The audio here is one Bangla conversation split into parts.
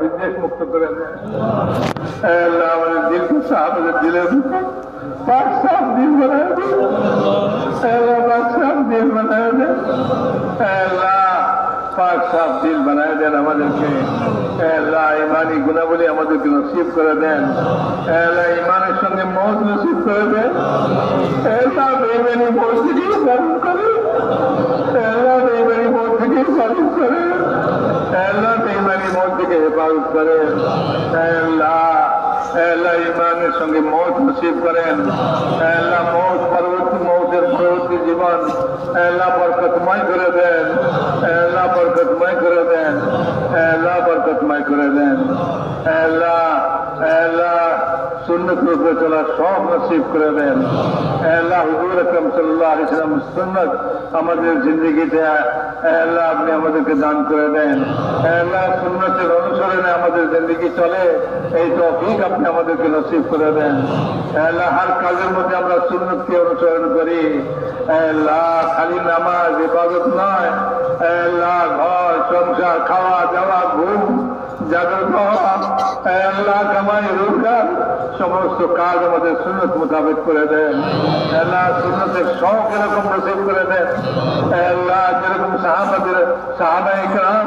বিদ্বেষ মুক্ত করে দেন আল্লাহ আমাদের সাফ আমাদের দিলের পাক সাফ দিল বানায় দেন আল্লাহ পাক সাফ দিল বানায় দেন আল্লাহ পাক সাফ দিল বানায় দেন আমাদেরকে আল্লাহ ইমানি গুণাবলী আমাদেরকে নসিব করে দেন। আল্লাহ ইমানের সঙ্গে মত নসিব করে দেন। আল্লাহ বেমানি মত থেকে পালন করে আল্লাহ বেমানি মত থেকে পালন করে আল্লাহ বেমানি মত থেকে হেফাজত করেন আল্লাহ আল্লাহ ইমানের সঙ্গে মত নসিব করেন। আল্লাহ মত পরবর্তী মৌতের পরবর্তী জীবন আল্লাহ বরকতময় করে দেন। আল্লাহ বরকতময় করে দেন। আল্লাহ বরকতময় করে দেন। আল্লাহ আল্লাহ সুন্নত রূপে চলা সব নসিব করে দেন। আল্লাহ হুজুর আকরম সাল্লাহ ইসলাম সুন্নত আমাদের জিন্দগিতে, আল্লাহ আপনি আমাদেরকে দান করে দেন আল্লাহ সুন্নতের অনুসরণে আমাদের জিন্দগি চলে, এই তফিক আপনি আমাদেরকে নসিব করে দেন। হার কাজের মধ্যে আমরা সুন্নতকে অনুসরণ করি। খালি নামাজ ইবাদত নয়। ঘর, সংসার, খাওয়া, দাওয়া, ঘুম, জাগ্রত আল্লাহ, কামাই, রোজগার, সমস্ত কাজ আমাদের সুন্নত মোতাবেক করে দেন। আল্লাহ, সুন্নতের শখ এরকম নসিব করে দেন। আল্লাহ, যেরকম সাহাবাদের সাহাবা ইকরাম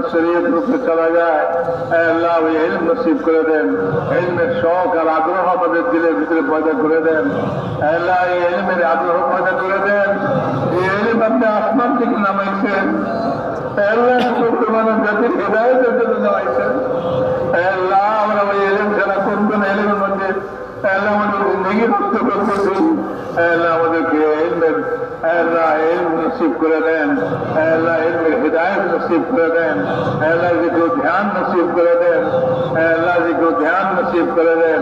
শরীয়ত রূপে চলা যায়। আল্লাহ ওই ইলম নসিব করে দেন। ইলমের শখ আর আগ্রহ আমাদের দিলের ভিতরে পয়দা করে দেন। আল্লাহ এই ইলমের আগ্রহ পয়দা করে দেন। এই ইলম আপনি আসমান থেকে নামাইছেন। আল্লাহ মুসলমানের হৃদায়তের জন্য দেওয়াইছেন আল্লাহ আমরা ওই এলেম ছাড়া কোন কোন এলেমের মধ্যে আল্লাহ আমাদের করতেছি আল্লাহ আমাদেরকে এলমের আল্লাহ এলম নসিব করে দেন আল্লাহ এলমের হৃদায়ত নসিব করে দেন আল্লাহ যে ধ্যান নসিব করে দেন আল্লাহ যে ধ্যান নসিব করে দেন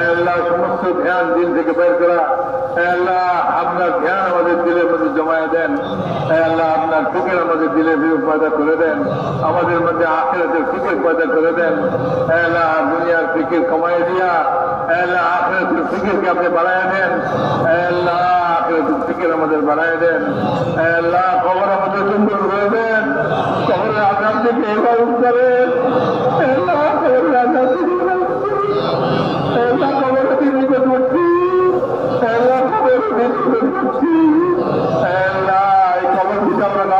আল্লাহ সমস্ত ধ্যান দিন থেকে বের করা, আল্লাহ আপনার ধ্যান আমাদের দিলের মধ্যে জমায় দেন, আল্লাহ আপনার ফিকের আমাদের দিলের ভিতরে পয়দা করে দেন, আমাদের মধ্যে আখেরাতের ফিকের পয়দা করে দেন, আল্লাহ দুনিয়ার ফিকির কমাই দিয়া, আল্লাহ আখেরাতের ফিকিরকে আপনি বাড়ায় দেন বাড়ায় দেন। আল্লাহ কবর আমাদের সুন্দর করে দেন। কবরের আঘাত থেকে হেফাজত করেন আল্লাহ কবরের আজাদ থেকে আল্লাহ আল্লাহ কবরের নিকটবর্তী আল্লাহ এই কবর থেকে আমরা না